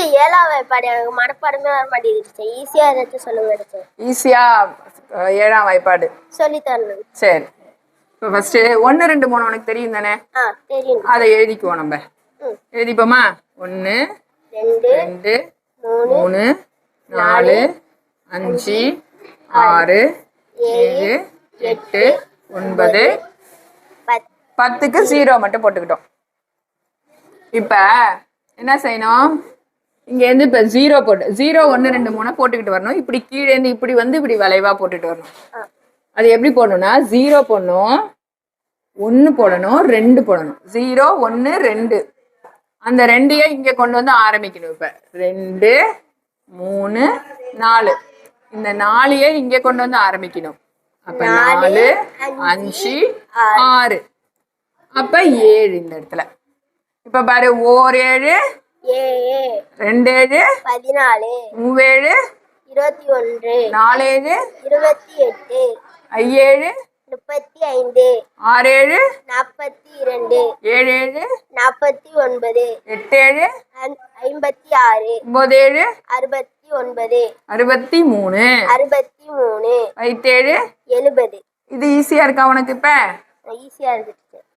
Teacher ஏழாம் வாய்ப்பாடு? எனக்கு மனப்பாடமே வர மாட்டேங்குது ஈஸியா ஏதாச்சும் சொல்லுங்க டீச்சர் ஈஸியா ஏழாம் வாய்ப்பாடு. சொல்லி தரணும். சரி. இப்போ ஃபர்ஸ்ட் ஒன்று ரெண்டு மூணு உனக்கு தெரியும் தானே? ஆ தெரியும். அதை எழுதிக்குவோம் நம்ம. ம். எழுதிப்போமா? ஒன்று ரெண்டு ரெண்டு மூணு மூணு நாலு அஞ்சு ஆறு ஏழு எட்டு ஒன்பது. பத்து பத்துக்கு ஜீரோ மட்டும் போட்டுக்கிட்டோம். இப்ப என்ன செய்யணும்? இங்க இருந்து இப்ப ஜீரோ போட்டு ஜீரோ ஒன்று ரெண்டு மூணு போட்டுக்கிட்டு வரணும். இப்படி கீழே இருந்து இப்படி வந்து இப்படி வளைவா போட்டுட்டு வரணும். அது எப்படி போடணும்னா ஜீரோ போடணும் ஒன்று போடணும் ரெண்டு போடணும். ஜீரோ ஒன்று ரெண்டு. அந்த ரெண்டையே இங்க கொண்டு வந்து ஆரம்பிக்கணும் இப்ப. ரெண்டு மூணு நாலு. இந்த நாலையே இங்க கொண்டு வந்து ஆரம்பிக்கணும். அப்ப நாலு அஞ்சு ஆறு. அப்ப ஏழு இந்த இடத்துல. இப்ப பாரு ஓர் ஏழு ஏழு ரெண்டு ஏழு பதினாலு மூவேழு இருபத்தி ஒன்று நாலேழு இருபத்தி எட்டு ஐஏழு முப்பத்தி ஐந்து ஆறேழு நாற்பத்தி இரண்டு ஏழேழு நாற்பத்தி ஒன்பது எட்டேழு ஐம்பத்தி ஆறு ஒன்பதேழு அறுபத்தி ஒன்பது அறுபத்தி மூணு அறுபத்தி மூணு ஐத்தேழு. எழுபது. இது ஈஸியா இருக்கா உனக்கு இப்ப? ஈஸியா இருக்கு.